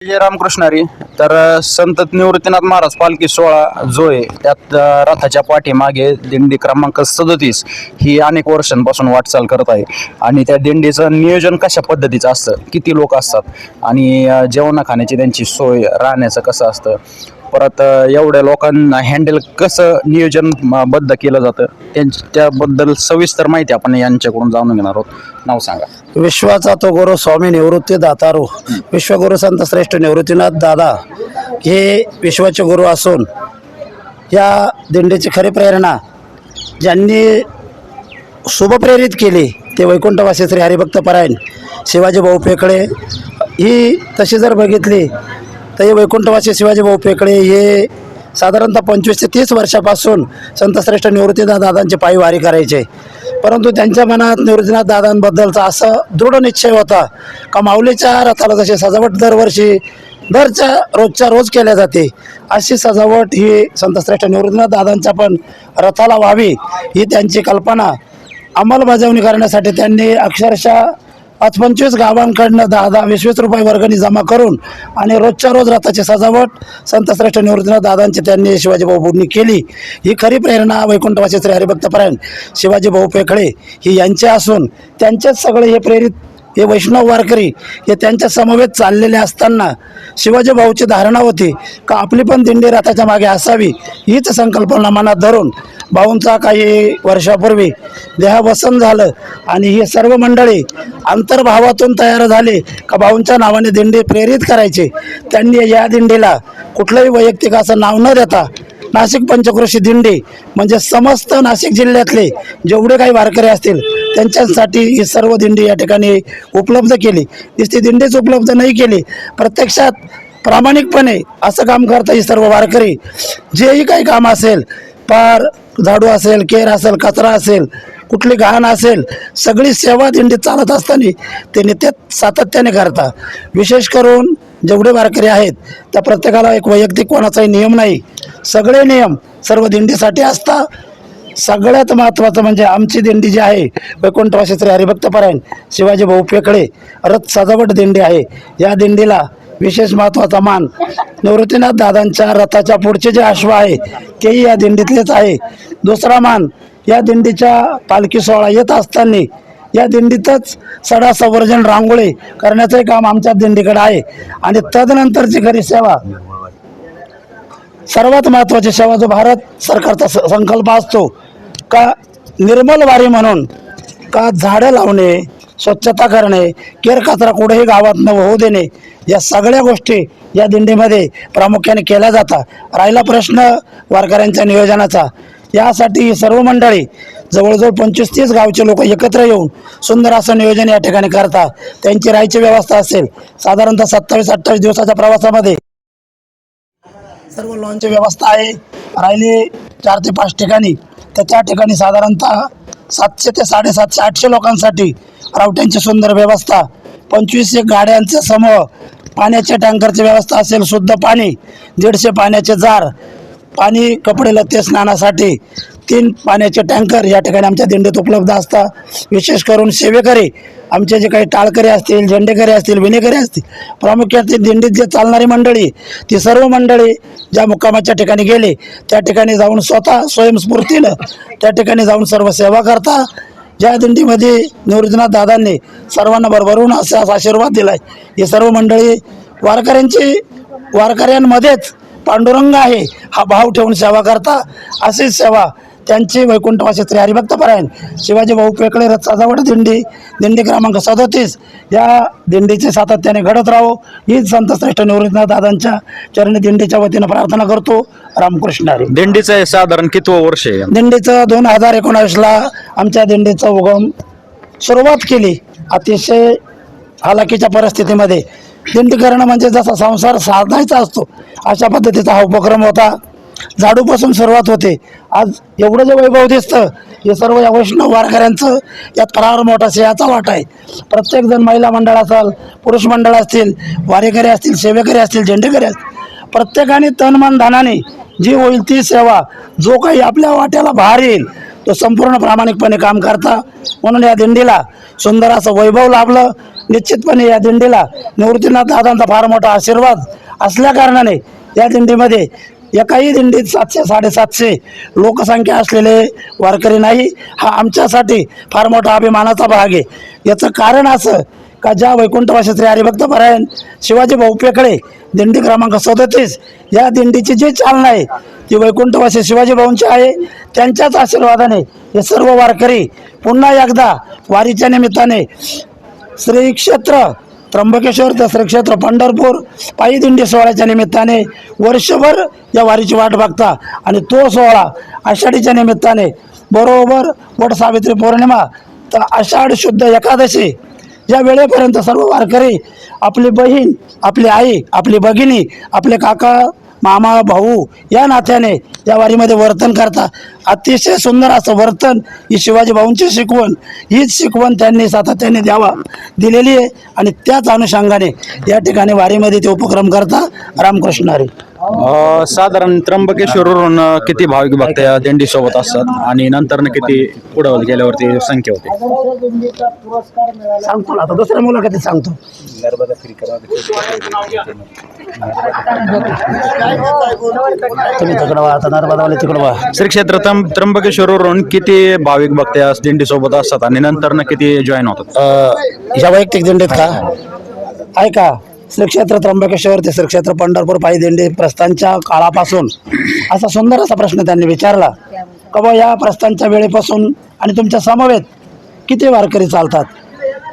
जय रामकृष्णारी तर संत निवृत्तीनाथ महाराज पालखी सोहळा जो आहे त्यात रथाच्या पाठीमागे दिंडी क्रमांक सदतीस ही अनेक वर्षांपासून वाटचाल करत आहे. आणि त्या दिंडीचं नियोजन कशा पद्धतीचं असतं? किती लोक असतात? आणि जेवणा खाण्याची त्यांची सोय राहण्याचं कसं असतं? परत एवढ्या लोकांना हँडल कसं नियोजन म, बद्ध केलं जातं त्यांच्या त्याबद्दल सविस्तर माहिती आपण यांच्याकडून जाणून घेणार आहोत. नाव सांगा. विश्वाचा तो गुरु स्वामी निवृत्ती दातारू. विश्वगुरु संत श्रेष्ठ निवृत्तीनाथ दादा हे विश्वाचे गुरु असून या दिंडीची खरी प्रेरणा ज्यांनी शुभप्रेरित केली ते वैकुंठवासी श्री हरिभक्त परायण शिवाजी भाऊ पेकडे ही तशी जर बघितली तर हे वैकुंठवासी शिवाजी भाऊ पेकडे हे साधारणतः पंचवीस ते तीस वर्षापासून संतश्रेष्ठ निवृत्तीनाथ दादांची पायी वारी करायचे. परंतु त्यांच्या मनात निवृत्तीनाथ दादांबद्दलचा असं दृढ निश्चय होता का माऊलीच्या रथाला जशी सजावट दरवर्षी दरच्या रोजच्या रोज केल्या जाते अशी सजावट ही संतश्रेष्ठ निवृत्तीनाथ दादांच्या पण रथाला व्हावी ही त्यांची कल्पना अंमलबजावणी करण्यासाठी त्यांनी अक्षरशः पाच पंचवीस गावांकडनं दहा दहा वीस वीस रुपये वर्गणी जमा करून आणि रोजच्या रोज रथाची सजावट संतश्रेष्ठ निवृत्तीनाथ दादांची त्यांनी शिवाजीभाऊ बुडणी केली. ही खरी प्रेरणा वैकुंठवासी श्री हरिभक्तपरायण शिवाजीभाऊ पेखळे ही यांचे असून त्यांचेच सगळे हे प्रेरित हे वैष्णव वारकरी हे त्यांच्या समवेत चाललेले असताना शिवाजी भाऊची धारणा होती का आपली पण दिंडी रथाच्या मागे असावी हीच संकल्पना मनात धरून भाऊंचा काही वर्षापूर्वी देहावसन झालं आणि ही सर्व मंडळी अंतर्भावातून तयार झाली का भाऊंच्या नावाने दिंडी प्रेरित करायची. त्यांनी या दिंडीला कुठलंही वैयक्तिक असं नाव न देता नाशिक पंचक्रोशी दिंडी म्हणजे समस्त नाशिक जिल्ह्यातले जेवढे काही वारकरी असतील त्यांच्यासाठी ही सर्व दिंडी या ठिकाणी उपलब्ध केली. नुसती दिंडीच उपलब्ध नाही केली. प्रत्यक्षात प्रामाणिकपणे असं काम करता ही सर्व वारकरी. जेही काही काम असेल पार झाडू असेल केर असेल कचरा असेल कुठली घाण असेल सगळी सेवा दिंडी चालत असताना ते नित्यात सातत्याने करता. विशेष करून जेवढे वारकरी आहेत त्या प्रत्येकाला एक वैयक्तिक कोणाचाही नियम नाही. सगळे नियम सर्व दिंडीसाठी असतात. सगळ्यात महत्त्वाचं म्हणजे आमची दिंडी जी आहे वैकुंठवासी श्री हरिभक्तपरायण शिवाजी भाऊ पेकडे रथ सजावट दिंडी आहे. या दिंडीला विशेष महत्त्वाचा मान निवृत्तीनाथ दादांच्या रथाच्या पुढचे जे अश्व आहे तेही या दिंडीतलेच आहे. दुसरा मान या दिंडीच्या पालखी सोहळा येत असताना या दिंडीतच सडा संवर्जन रांगोळी करण्याचंही काम आमच्या दिंडीकडे आहे. आणि तदनंतरची खरी सेवा सर्वात महत्त्वाची सेवा जो भारत सरकारचा स- संकल्प असतो का निर्मल वारी म्हणून का झाडं लावणे स्वच्छता करणे केर कचरा कुठेही गावात न होऊ देणे या सगळ्या गोष्टी या दिंडीमध्ये प्रामुख्याने केल्या जातात. राहिला प्रश्न वारकऱ्यांच्या नियोजनाचा. यासाठी सर्व मंडळी जवळजवळ पंचवीस तीस गावचे लोक एकत्र येऊन सुंदर असं नियोजन या ठिकाणी करतात. त्यांची राहायची व्यवस्था असेल साधारणतः सत्तावीस अठ्ठावीस दिवसाच्या प्रवासामध्ये. सर्व लॉनची व्यवस्था आहे. राहिले चार ते पाच ठिकाणी. तर त्या ठिकाणी साधारणतः सातशे ते साडेसातशे आठशे लोकांसाठी रावट्यांची सुंदर व्यवस्था. पंचवीस एक गाड्यांचे समूह पाण्याच्या टँकरची व्यवस्था असेल शुद्ध पाणी दीडशे पाण्याचे जार पाणी कपडे लत्ते स्नानासाठी तीन पाण्याचे टँकर या ठिकाणी आमच्या दिंडीत उपलब्ध असतात. विशेष करून सेवेकरी आमचे जे काही टाळकरी असतील झेंडेकरी असतील विणेकरी असतील प्रामुख्याने दिंडीत जे चालणारी मंडळी ती सर्व मंडळी ज्या मुक्कामाच्या ठिकाणी गेले त्या ठिकाणी जाऊन स्वतः स्वयंस्फूर्तीनं त्या ठिकाणी जाऊन सर्व सेवा करता. ज्या दिंडीमध्ये निवृत्तीनाथ दादांनी सर्वांना भरभरून असा आशीर्वाद दिलाय. ही सर्व मंडळी वारकऱ्यांची वारकऱ्यांमध्येच पांडुरंग आहे हा भाव ठेवून सेवा करता अशीच सेवा त्यांची वैकुंठवासी श्री हरिभक्तपरायण शिवाजी भाऊ पेकडे रथ सजावट दिंडी दिंडी क्रमांक सदोतीस या दिंडीचे सातत्याने घडत राहो. हीच संत श्रेष्ठ निवृत्तीनाथ दादांच्या चरणी दिंडीच्या वतीनं प्रार्थना करतो. रामकृष्ण हरी. दिंडीचं हे साधारण कितवं वर्ष आहे? दिंडीचं दोन हजार एकोणावीसला आमच्या दिंडीचा उगम सुरुवात केली. अतिशय हालाकीच्या परिस्थितीमध्ये दिंडी करणं म्हणजे जसा संसार साधायचा असतो अशा पद्धतीचा हा उपक्रम होता. झाडूपासून सुरुवात होते. आज एवढं जे वैभव दिसतं हे सर्व या वैष्णव वारकऱ्यांचं यात फार मोठा सिंहाचा वाटा आहे. प्रत्येकजण महिला मंडळ असाल पुरुष मंडळ असतील वारेकरी असतील सेवेकरी असतील झेंडेकरी असतील प्रत्येकाने तन मन धनाने जी होईल ती सेवा जो काही आपल्या वाट्याला भार येईल तो संपूर्ण प्रामाणिकपणे काम करता. म्हणून या दिंडीला सुंदर असं वैभव लाभलं. निश्चितपणे या दिंडीला निवृत्तीनाथ दादांचा फार मोठा आशीर्वाद असल्या कारणाने या दिंडीमध्ये एकाही दिंडीत सातशे साडेसातशे लोकसंख्या असलेले वारकरी नाही. हा आमच्यासाठी फार मोठा अभिमानाचा भाग आहे. याचं कारण असं का ज्या वैकुंठवासी श्री हरिभक्त परायण शिवाजी भाऊ दिंडी क्रमांक सदतीस या दिंडीची जी चालना आहे ती वैकुंठवासी शिवाजी भाऊंची आहे. त्यांच्याच आशीर्वादाने हे सर्व वारकरी पुन्हा एकदा वारीच्या निमित्ताने श्री क्षेत्र त्र्यंबकेश्वर ते श्रीक्षेत्र पंढरपूर पायी दिंडी सोहळ्याच्या निमित्ताने वर्षभर या वारीची वाट बघता आणि तो सोहळा आषाढीच्या निमित्ताने बरोबर वट सावित्री पौर्णिमा तर आषाढ शुद्ध एकादशी या वेळेपर्यंत सर्व वारकरी आपली बहीण आपली आई आपली भगिनी आपले काका मामा भाऊ या नात्याने या वारीमध्ये वर्तन करता. अतिशय सुंदर असं वर्तन ही शिवाजी भाऊंची शिकवण. हीच शिकवण त्यांनी सातत्याने द्यावा दिलेली आहे. आणि त्याच अनुषंगाने या ठिकाणी वारीमध्ये ते उपक्रम करता. रामकृष्ण हरी. अ, साधारण त्र्यंबकेश्वरवरून किती भाविक भक्त या दिंडी सोबत असतात? आणि नंतर किती पुढे गेल्यावरती संख्या होते? सांगतो ना आता दुसऱ्या मुलाखतीत सांगतो. तुम्ही तिकडं वा आता नर्मदावाले तिकडं वा श्री क्षेत्र त्र्यं- त्र्यंबकेश्वरवरून किती भाविक भक्त या दिंडी सोबत असतात? आणि नंतर किती जॉईन होतात? अ, ह्या वैयक्तिक दिंडीत का? ऐका श्रीक्षेत्र त्र्यंबकेश्वर ते श्रीक्षेत्र पंढरपूर पायी दिंडी प्रस्थानच्या काळापासून असा सुंदर असा प्रश्न त्यांनी विचारला. का बा या प्रस्थानच्या वेळेपासून आणि तुमच्या समवेत किती वारकरी चालतात?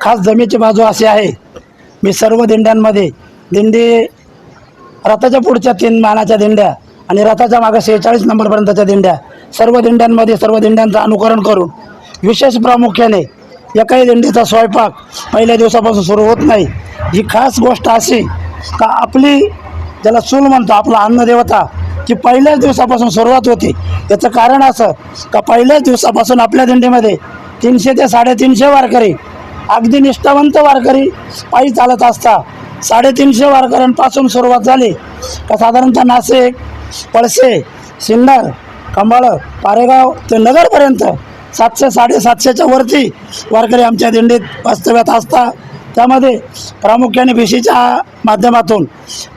खास जमीची बाजू अशी आहे मी सर्व दिंड्यांमध्ये दिंडी रथाच्या पुढच्या तीन मानाच्या दिंड्या आणि रथाच्या मागे शेहेचाळीस नंबरपर्यंतच्या दिंड्या सर्व दिंड्यांमध्ये सर्व दिंड्यांचं अनुकरण करून विशेष प्रामुख्याने एकाही दिंडीचा स्वयंपाक पहिल्या दिवसापासून सुरू होत नाही. ही खास गोष्ट अशी का आपली ज्याला चूल म्हणतो आपला अन्नदेवता की पहिल्याच दिवसापासून सुरुवात होते. याचं कारण असं का पहिल्याच दिवसापासून आपल्या दिंडीमध्ये तीनशे ते साडेतीनशे वारकरी अगदी निष्ठावंत वारकरी पायी चालत असता. साडेतीनशे वारकऱ्यांपासून सुरुवात झाली. का साधारणतः नाशिक पळसे सिन्नर कंबाळ पारेगाव ते नगरपर्यंत सातशे साडेसातशेच्या वरती वारकरी आमच्या दिंडीत वास्तव्यात असता. त्यामध्ये प्रामुख्याने बीसीच्या माध्यमातून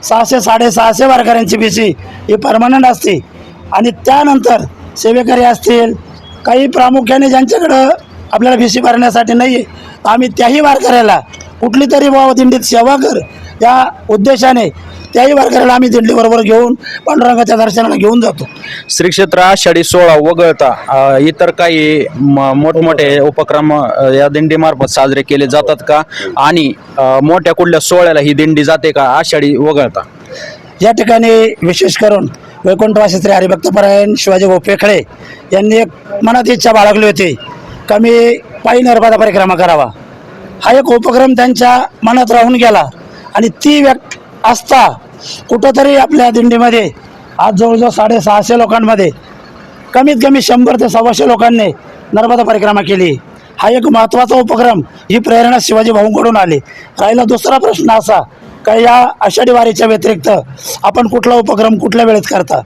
सहाशे साडेसहाशे वारकऱ्यांची बीसी ही परमनंट असते. आणि त्यानंतर सेवेकरी असतील काही प्रामुख्याने ज्यांच्याकडं आपल्याला बीसी भरण्यासाठी नाही आहे आम्ही त्याही वारकऱ्याला कुठली तरी बाबा दिंडीत सेवा कर या उद्देशाने त्याही वारकऱ्याला आम्ही दिंडीबरोबर घेऊन पांडुरंगाच्या दर्शनाला घेऊन जातो. श्री क्षेत्र आषाढी सोळा वगळता अ, इतर काही म- मोठमोठे उपक्रम अ, या दिंडीमार्फत साजरे केले जातात का? आणि अ, मोठ्या कुठल्या सोहळ्याला ही दिंडी जाते का? आषाढी वगळता. या ठिकाणी विशेष करून वैकुंठवासी श्री हरिभक्तपरायण शिवाजीभाऊ पेखळे यांनी एक मनात इच्छा बाळगली होती का मी पायी नर्मदा परिक्रमा करावा. हा एक उपक्रम त्यांच्या मनात राहून गेला आणि ती व्यक्त असता. कुठंतरी आपल्या दिंडीमध्ये आज जवळजवळ साडेसहाशे लोकांमध्ये कमीत कमी शंभर ते सव्वाशे लोकांनी नर्मदा परिक्रमा केली. हा एक महत्त्वाचा उपक्रम ही प्रेरणा शिवाजी भाऊंकडून आली. राहिला दुसरा प्रश्न असा का या आषाढी वारीच्या व्यतिरिक्त आपण कुठला उपक्रम कुठल्या वेळेत करता?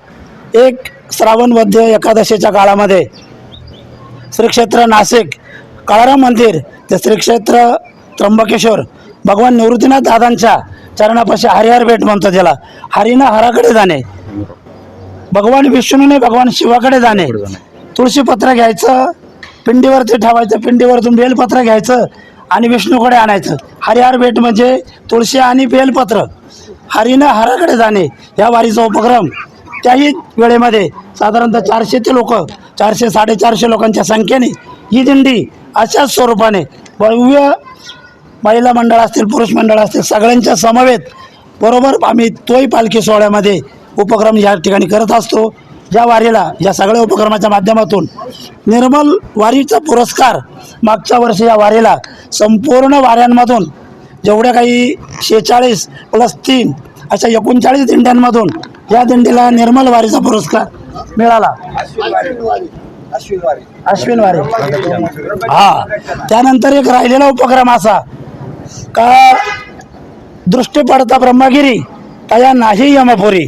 एक श्रावणवद्य एकादशीच्या काळामध्ये श्रीक्षेत्र नाशिक काळाराम मंदिर ते श्रीक्षेत्र त्र्यंबकेश्वर भगवान निवृत्तीनाथ दादांच्या चरणापाशी हरिहर भेट म्हणतो त्याला. हरीनं हराकडे जाणे. भगवान विष्णूने भगवान शिवाकडे जाणे. तुळशी पत्र घ्यायचं पिंडीवरती ठेवायचं पिंडीवरतून बेलपत्र घ्यायचं आणि विष्णूकडे आणायचं. हरिहर भेट म्हणजे तुळशी आणि बेलपत्र. हरीनं हराकडे जाणे या वारीचा उपक्रम. त्याही वेळेमध्ये साधारणतः चारशे ते लोक चारशे साडेचारशे लोकांच्या संख्येने ही दिंडी अशाच स्वरूपाने भव्य महिला मंडळ असतील पुरुष मंडळ असतील सगळ्यांच्या समवेत बरोबर आम्ही तोही पालखी सोहळ्यामध्ये उपक्रम या ठिकाणी करत असतो. या वारीला या सगळ्या उपक्रमाच्या माध्यमातून निर्मल वारीचा पुरस्कार मागच्या वर्षी या वारीला संपूर्ण वाऱ्यांमधून जेवढ्या काही शेहेचाळीस प्लस तीन अशा एकोणचाळीस दिंड्यांमधून या दिंडीला निर्मल वारीचा पुरस्कार मिळाला. अश्विन वारी. हा. त्यानंतर एक राहिलेला उपक्रम असा का दृष्टी पडता ब्रह्मगिरी? तया नाही यमपुरी?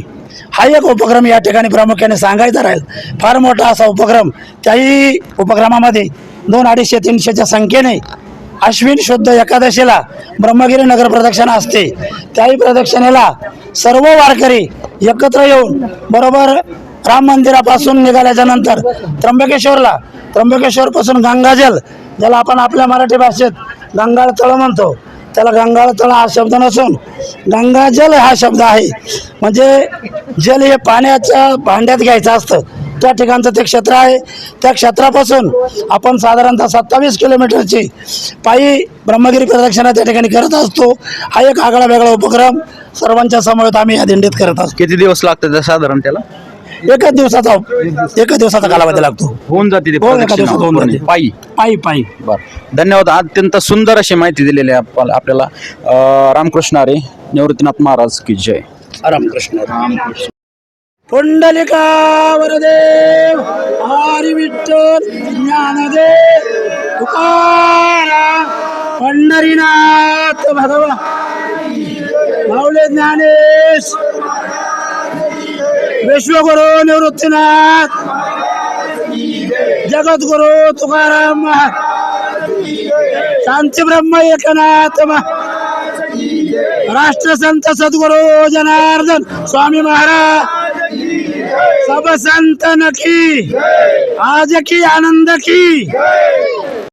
हा एक उपक्रम या ठिकाणी प्रामुख्याने सांगायचा राहील. फार मोठा असा उपक्रम. त्याही उपक्रमामध्ये दोन अडीचशे तीनशेच्या संख्येने अश्विन शुद्ध एकादशीला ब्रह्मगिरी नगर प्रदक्षिणा असते. त्याही प्रदक्षिणेला सर्व वारकरी एकत्र येऊन बरोबर राम मंदिरापासून निघाल्याच्या नंतर त्र्यंबकेश्वरला त्र्यंबकेश्वरपासून गंगाजल ज्याला आपण आपल्या मराठी भाषेत गंगाळ तळ म्हणतो त्याला गंगाळ तळ हा शब्द नसून गंगाजल हा शब्द आहे. म्हणजे जल हे पाण्याच्या भांड्यात घ्यायचं असतं. त्या ठिकाणचं ते क्षेत्र आहे. त्या क्षेत्रापासून आपण साधारणतः सत्तावीस किलोमीटरची पायी ब्रह्मगिरी प्रदक्षिणा त्या ठिकाणी करत असतो. हा एक आगळा वेगळा उपक्रम सर्वांच्या समोर आम्ही या दिंडीत करत असतो. किती दिवस लागतात साधारण त्याला? एकच दिवसाचा एकच दिवसाचा कालावधी लागतो. होऊन जाते ती हो, एका प्रदक्षिणा दिवसात होऊन पूर्ण. जाते. पायी. पायी पायी. बर. धन्यवाद. अत्यंत सुंदर अशी माहिती दिलेली आहे आपल- आपल्याला. अं, रामकृष्ण अरे निवृत्तीनाथ महाराज की जय. रामकृष्ण. पुंडलिका वरदेव हरी विठ्ठल ज्ञानदेव तुकाराम पंढरीनाथ भगवा माऊले ज्ञानेश विश्वगुरु निवृत्तीनाथ जगद्गुरु तुकाराम महाराज शांती ब्रह्म एकनाथ महाराज राष्ट्रसंत सद्गुरु जनार्दन स्वामी महाराज। सब संतन की आज की आनंद की।